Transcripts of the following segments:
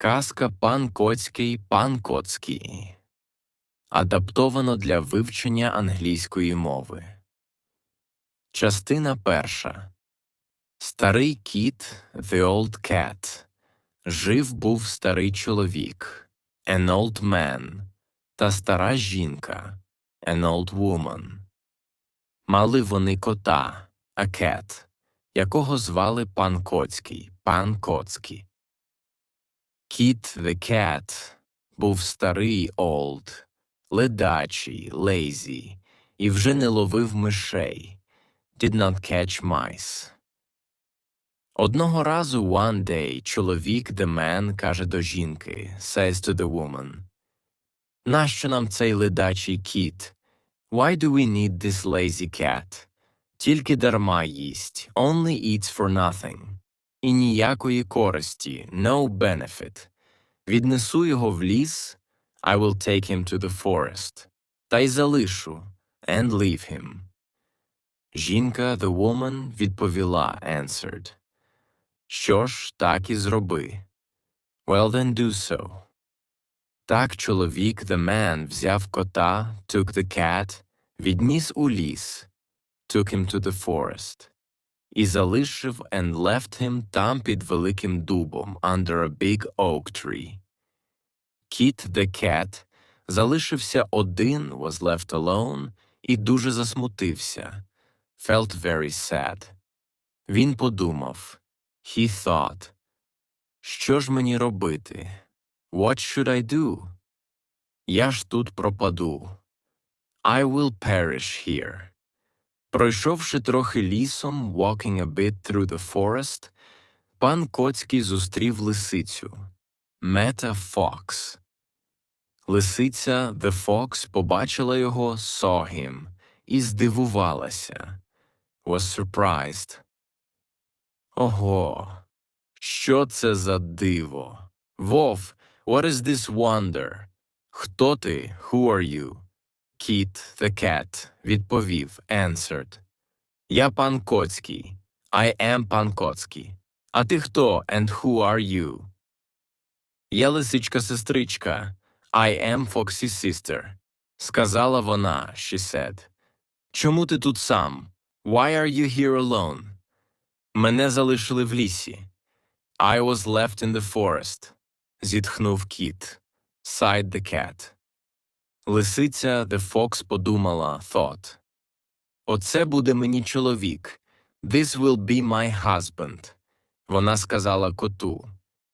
Казка Пан Коцький Пан Коцький. Адаптовано для вивчення англійської мови. Частина перша. Старий кіт The Old Cat. Жив був старий чоловік An old man та стара жінка An old woman. Мали вони кота A cat, якого звали пан Коцький Пан Коцький. Кіт the cat був старий old, ледачий, lazy, і вже не ловив мишей. Did not catch mice. Одного разу one day чоловік the man каже до жінки, says to the woman, Нащо нам цей ледачий кіт? Why do we need this lazy cat? Тільки дарма їсть, only eats for nothing. І ніякої користі, no benefit. Віднесу його в ліс, I will take him to the forest. Та й залишу, and leave him. Жінка, the woman, відповіла, answered. Що ж, так і зроби. Well then do so. Так чоловік, the man, взяв кота, took the cat, відніс у ліс, took him to the forest, і залишив and left him там під великим дубом, under a big oak tree. Кіт, the cat, залишився один, was left alone, і дуже засмутився, felt very sad. Він подумав, he thought, що ж мені робити? What should I do? Я ж тут пропаду. I will perish here. Пройшовши трохи лісом, walking a bit through the forest, пан Коцький зустрів лисицю. A fox. Лисиця, the fox, побачила його, saw him, і здивувалася. Was surprised. Ого, що це за диво? Вов, what is this wonder? Хто ти? Who are you? Кіт, the cat, відповів, answered. Я пан Коцький. I am пан Коцький. А ти хто? And who are you? Я лисичка-сестричка. I am Foxy's sister. Сказала вона, she said. Чому ти тут сам? Why are you here alone? Мене залишили в лісі. I was left in the forest. Зітхнув кіт. Sighed the cat. Лисиця, the fox, подумала, thought. Оце буде мені чоловік. This will be my husband. Вона сказала коту.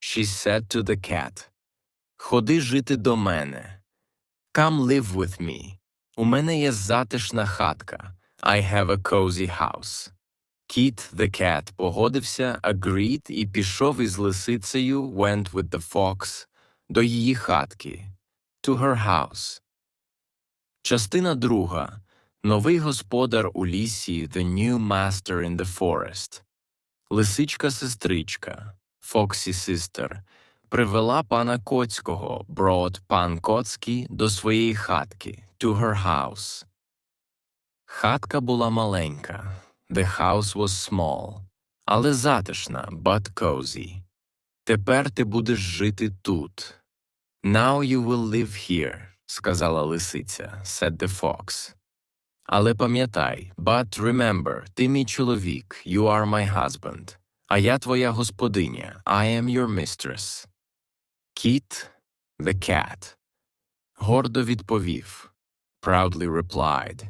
She said to the cat. Ходи жити до мене. Come live with me. У мене є затишна хатка. I have a cozy house. Кіт, the cat, погодився, agreed і пішов із лисицею, went with the fox, до її хатки, to her house. Частина друга. Новий господар у лісі, the new master in the forest. Лисичка-сестричка, Foxy sister, привела пана Коцького, brought пан Коцький, до своєї хатки, to her house. Хатка була маленька. The house was small, але затишна, but cozy. Тепер ти будеш жити тут. Now you will live here, сказала лисиця, said the fox. Але пам'ятай, but remember, ти мій чоловік, you are my husband, а я твоя господиня, I am your mistress. Кіт, the cat, гордо відповів, proudly replied.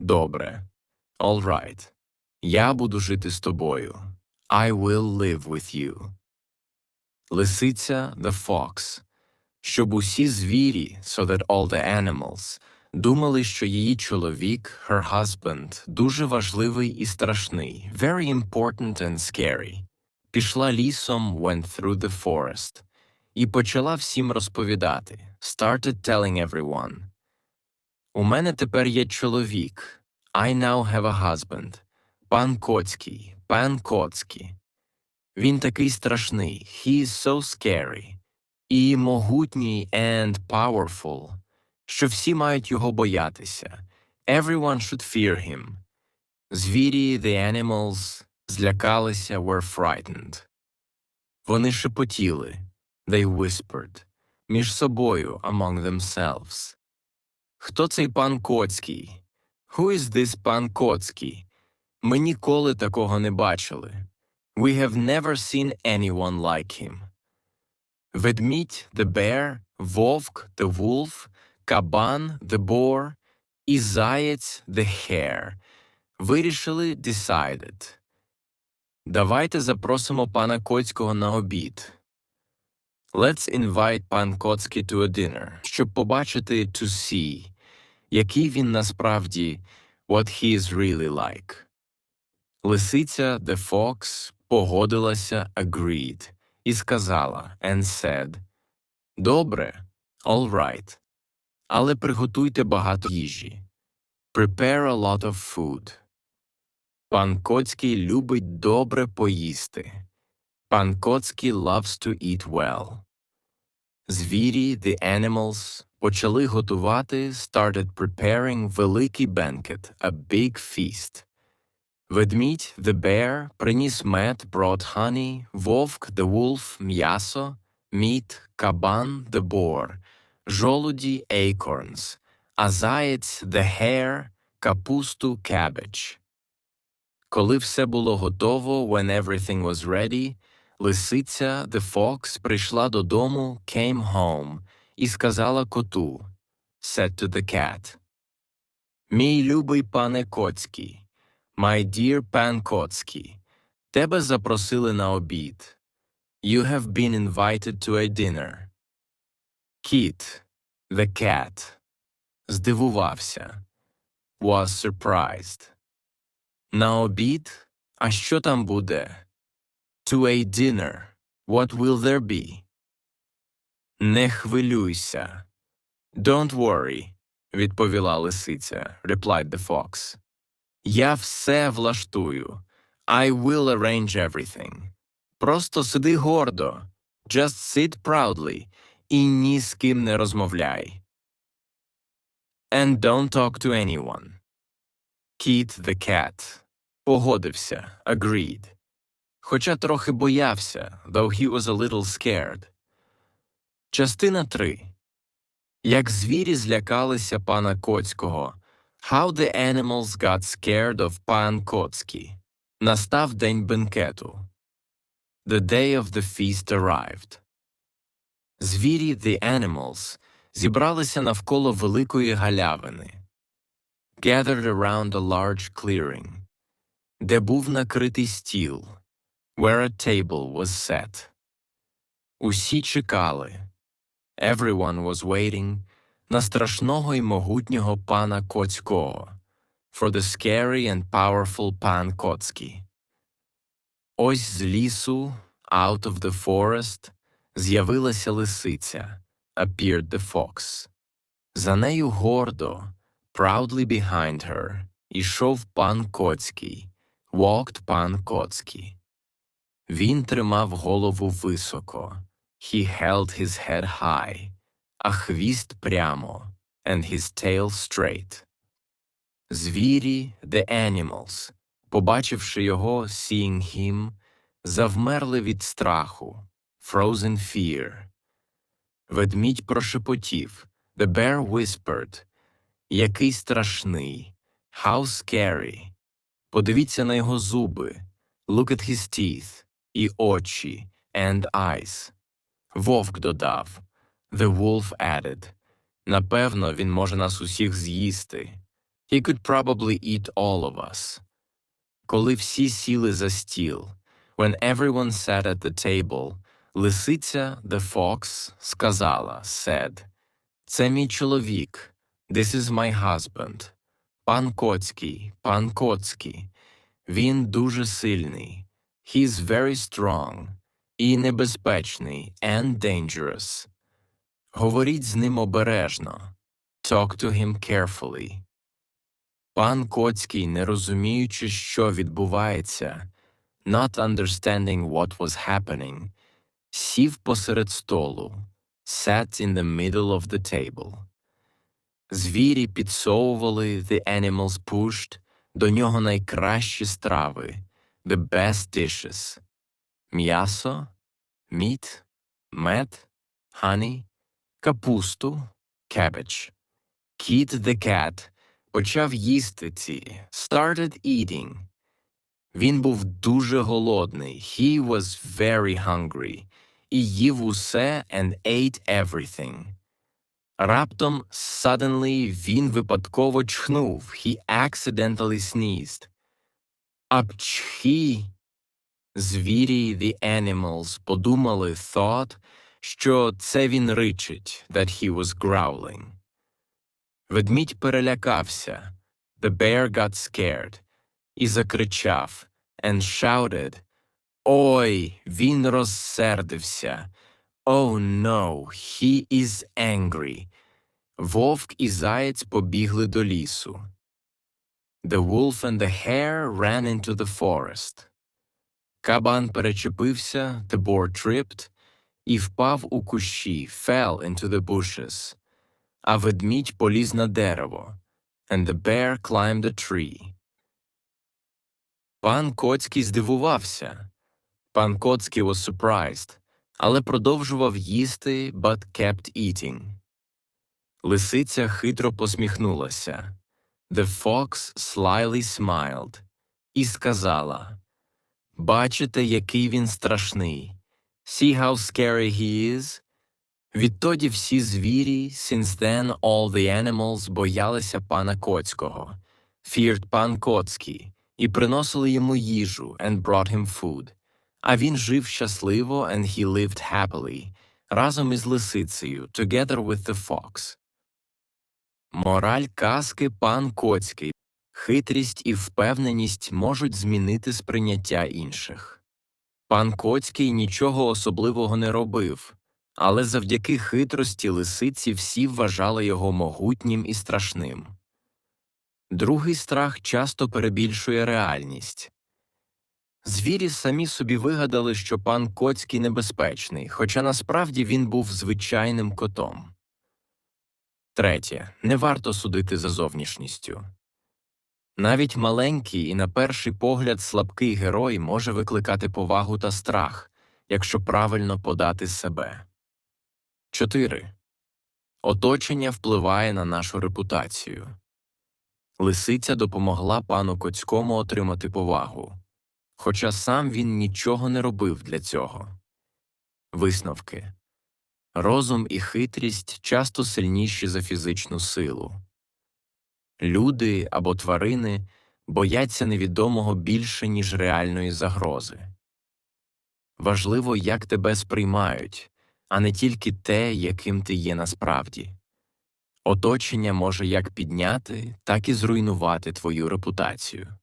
Добре. All right. Я буду жити з тобою. I will live with you. Лисиця the fox. Щоб усі звірі, so that all the animals, думали, що її чоловік, her husband, дуже важливий і страшний, very important and scary. Пішла лісом, went through the forest, і почала всім розповідати, started telling everyone. У мене тепер є чоловік. I now have a husband. Пан Коцький, пан Коцький. Він такий страшний. He is so scary. І могутній and powerful, що всі мають його боятися. Everyone should fear him. Звірі, the animals, злякалися, were frightened. Вони шепотіли. They whispered. Між собою, among themselves. Хто цей пан Коцький? Who is this пан Коцький? Ми ніколи такого не бачили. We have never seen anyone like him. Ведмідь, the bear, вовк, the wolf, кабан, the boar і заєць, the hare. Вирішили decided. Давайте запросимо пана Коцького на обід. Let's invite пан Коцький to a dinner, щоб побачити to see, який він насправді, what he is really like. Лисиця, the fox, погодилася, agreed, і сказала, and said, Добре, all right, але приготуйте багато їжі. Prepare a lot of food. Пан Коцький любить добре поїсти. Пан Коцький loves to eat well. Звірі, the animals, почали готувати, started preparing великий бенкет, a big feast. Ведмідь, the bear, приніс мед, brought honey, вовк, the wolf, м'ясо, meat, кабан, the boar, жолуді, acorns, а заєць, the hare, капусту, cabbage. Коли все було готово, when everything was ready, лисиця, the fox, прийшла додому, came home, і сказала коту, said to the cat, Мій любий пане Коцький, my dear пан Коцький, тебе запросили на обід. You have been invited to a dinner. Кіт, the cat, здивувався, was surprised. На обід? А що там буде? To a dinner. What will there be? Не хвилюйся. Don't worry, відповіла лисиця, replied the fox. Я все влаштую. I will arrange everything. Просто сиди гордо. Just sit proudly і ні з ким не розмовляй. And don't talk to anyone. Кіт the cat погодився, agreed. Хоча трохи боявся, though he was a little scared. Частина 3. Як звірі злякалися пана Коцького. How the animals got scared of пан Коцький. Настав день бенкету. The day of the feast arrived. Звірі, the animals, зібралися навколо великої галявини. Gathered around a large clearing, де був накритий стіл, where a table was set. Усі чекали. Everyone was waiting на страшного й могутнього пана Коцького, for the scary and powerful пан Коцький. Ось з лісу, out of the forest, з'явилася лисиця, appeared the fox. За нею гордо, proudly behind her, ішов пан Коцький, walked пан Коцький. Він тримав голову високо, he held his head high, а хвіст прямо, and his tail straight. Звірі, the animals, побачивши його, seeing him, завмерли від страху, frozen fear. Ведмідь прошепотів, the bear whispered, який страшний, how scary. Подивіться на його зуби, look at his teeth, і очі, and eyes. Вовк додав, the wolf added, напевно, він може нас усіх з'їсти. He could probably eat all of us. Коли всі сіли за стіл, when everyone sat at the table, лисиця, the fox, сказала, said, Це мій чоловік, this is my husband. Пан Коцький, пан Коцький. Він дуже сильний. He is very strong. І небезпечний, and dangerous. Говоріть з ним обережно. Talk to him carefully. Пан Коцький, не розуміючи, що відбувається, not understanding what was happening, сів посеред столу, sat in the middle of the table. Звірі підсовували, the animals pushed, до нього найкращі страви, the best dishes. М'ясо, meat, мед, honey, капусту, cabbage. Кіт the cat почав їсти ці started eating. Він був дуже голодний. He was very hungry. І їв усе and ate everything. Раптом, suddenly, він випадково чхнув. He accidentally sneezed. Апчхі. Звірі, the animals, подумали, thought, що це він ричить, that he was growling. Ведмідь перелякався. The bear got scared. І закричав and shouted. Ой, він розсердився. Oh no, he is angry. Вовк і заєць побігли до лісу. The wolf and the hare ran into the forest. Кабан перечепився, the boar tripped, і впав у кущі, fell into the bushes. А ведмідь поліз на дерево, and the bear climbed a tree. Пан Коцький здивувався. Пан Коцький was surprised, але продовжував їсти, but kept eating. Лисиця хитро посміхнулася. The fox slyly smiled і сказала Бачите, який він страшний. See how scary he is? Відтоді всі звірі, since then all the animals боялися пана Коцького, feared пан Коцький, і приносили йому їжу and brought him food. А він жив щасливо and he lived happily, разом із лисицею, together with the fox. Мораль казки пан Коцький. Хитрість і впевненість можуть змінити сприйняття інших. Пан Коцький нічого особливого не робив, але завдяки хитрості лисиці всі вважали його могутнім і страшним. Другий страх часто перебільшує реальність. Звірі самі собі вигадали, що пан Коцький небезпечний, хоча насправді він був звичайним котом. Третє. Не варто судити за зовнішністю. Навіть маленький і на перший погляд слабкий герой може викликати повагу та страх, якщо правильно подати себе. 4. Оточення впливає на нашу репутацію. Лисиця допомогла пану Коцькому отримати повагу, хоча сам він нічого не робив для цього. Висновки Розум і хитрість часто сильніші за фізичну силу. Люди або тварини бояться невідомого більше, ніж реальної загрози. Важливо, як тебе сприймають, а не тільки те, яким ти є насправді. Оточення може як підняти, так і зруйнувати твою репутацію.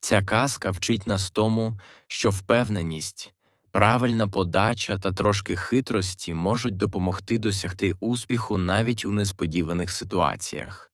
Ця казка вчить нас тому, що впевненість, правильна подача та трошки хитрості можуть допомогти досягти успіху навіть у несподіваних ситуаціях.